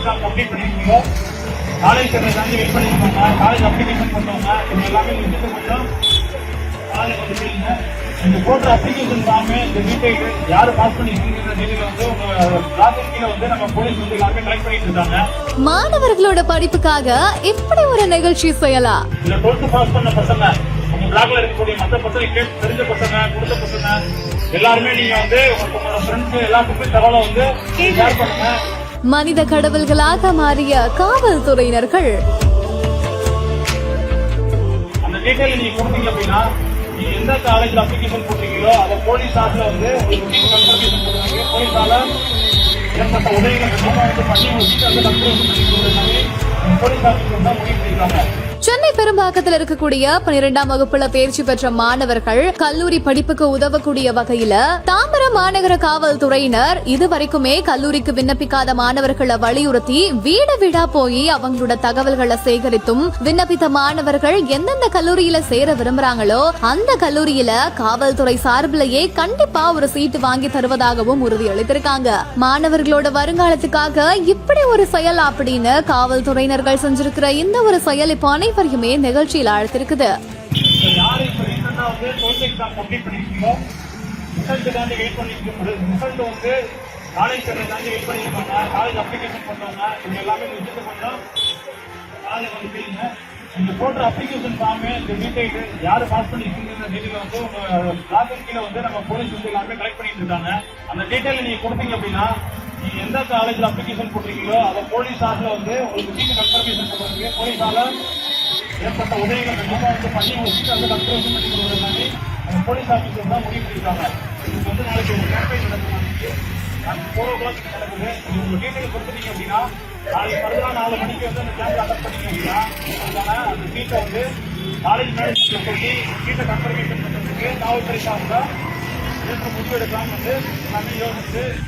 Exam complete பண்ணிருக்கீங்க college சேர்ந்த தாண்டி வெயிட் பண்ணிருக்காங்க காலேஜ் அப்ளிகேஷன் பண்ணவங்க இவங்க எல்லாமே வந்துட்டு கொஞ்சம் காலேஜ் வந்து கேளுங்க இந்த போடுற அப்ளிகேஷன் ஃபார்ம் இந்த டீடைல் யாரு பாஸ் பண்ணிருக்கீங்க டீடைல் வந்து உங்க லாகின் கீழ வந்து நம்ம போலீஸ் வந்து எல்லாமே கலெக்ட் பண்ணிட்டு இருக்காங்க. மாணவர்களோட படிப்புக்காக இப்படி ஒரு நிகழ்ச்சி செய்யலாம்? இதுல டுவெல்த் பாஸ் பண்ண பசங்க உங்க பிளாக்ல இருக்கக்கூடிய மத்த பசங்க கேட்டு தெரிஞ்ச பசங்க கொடுத்த பசங்க எல்லாருமே நீங்க வந்து உங்களோட ஃப்ரெண்ட்ஸ் எல்லாத்துக்குமே தகவலை வந்து ஷேர் பண்ணுங்க. மனித கடவுள்களாக மாறிய காவல்துறையினர்கள். எந்த அப்ளிகேஷன் போட்டீங்களோ அதை போலீஸ் வந்து போலீஸால ஏற்பட்ட உதவிகளை வந்து பண்ணி அந்த போலீஸ் ஆஃபீஸர் தான் முடிவு பண்ணிருக்காங்க சென்னை பெரும்பாக்கத்தில் இருக்கக்கூடிய பனிரெண்டாம் வகுப்புல தேர்ச்சி பெற்ற மாணவர்கள் கல்லூரி படிப்புக்கு உதவக்கூடிய வகையில தாம்பரம் மாநகர காவல்துறையினர் இதுவரைக்குமே கல்லூரிக்கு விண்ணப்பிக்காத மாணவர்களை வலியுறுத்தி வீடு வீடா போய் அவங்களோட தகவல்களை சேகரித்தும் விண்ணப்பித்த மாணவர்கள் எந்தெந்த கல்லூரியில சேர விரும்புறாங்களோ அந்த கல்லூரியில காவல்துறை சார்பிலேயே கண்டிப்பா ஒரு சீட்டு வாங்கி தருவதாகவும் உறுதியளித்திருக்காங்க. மாணவர்களோட வருங்காலத்துக்காக இப்படி ஒரு செயல் அப்படின்னு காவல்துறையினர்கள் செஞ்சிருக்கிற இந்த ஒரு செயல் இப்போ அனைவரையுமே நிகழ்ச்சியில் அழைத்திருக்குது இப்ப யாரு இப்ப ரீசெண்டா வந்து டுவெல்த் எக்ஸாம் கம்ப்ளீட் பண்ணிருக்கீங்களோ ரிசல்ட் தாண்டி வெயிட் பண்ணிட்டு ரிசல்ட் வந்து காலேஜ் சேர்ந்த தாண்டி வெயிட் பண்ணியிருப்பாங்க காலேஜ் அப்ளிகேஷன் பண்ணவங்க இவங்க எல்லாமே விசிட் பண்ணோம் காலேஜ் வந்து கேளுங்க இந்த போடுற அப்ளிகேஷன் ஃபார்ம் இந்த டீடைல் யாரு பாஸ் பண்ணிருக்கீங்க டீடைல் வந்து உங்கள் லாகின் கீழே வந்து நம்ம போலீஸ் வந்து எல்லாமே கலெக்ட் பண்ணிட்டு இருக்காங்க அந்த டீடைல் நீங்கள் கொடுத்தீங்க அப்படின்னா நீங்க எந்த காலேஜில் அப்ளிகேஷன் போட்டீங்களோ அதை போலீஸ் ஆட்ல வந்து உங்களுக்கு சீட்டு கன்ஃபர்மேஷன் பண்ணுவாங்க போலீஸால ஏற்பட்ட உதவிகளை கண்டிப்பா வந்து பண்ணி அந்த கன்ஃபர்மேஷன் பண்ணி கொடுக்குற அந்த போலீஸ் ஆஃபீஸர் தான் முடிவு பண்ணியிருக்காங்க. இது வந்து நாளைக்கு ஒரு கேம்பெயின் நடக்குது ஃபோர் ஓ கிளாக் நடக்குது. நீங்கள் உங்கள் டீட்டெயில் கொடுத்துட்டீங்க அப்படின்னா நாளைக்கு மறுநாள் நாலு மணிக்கு வந்து அந்த கேம்பை அட்டன் பண்ணீங்க அப்படின்னா அதுக்கான அந்த சீட்டை வந்து காலேஜ் மேனேஜ்மெண்ட் சொல்லி சீட்டை கன்ஃபர்மேஷன் பண்ணுறதுக்கு காவல்துறை சார்ந்த முடிவு எடுக்கலாம் வந்து எல்லாமே யோசித்து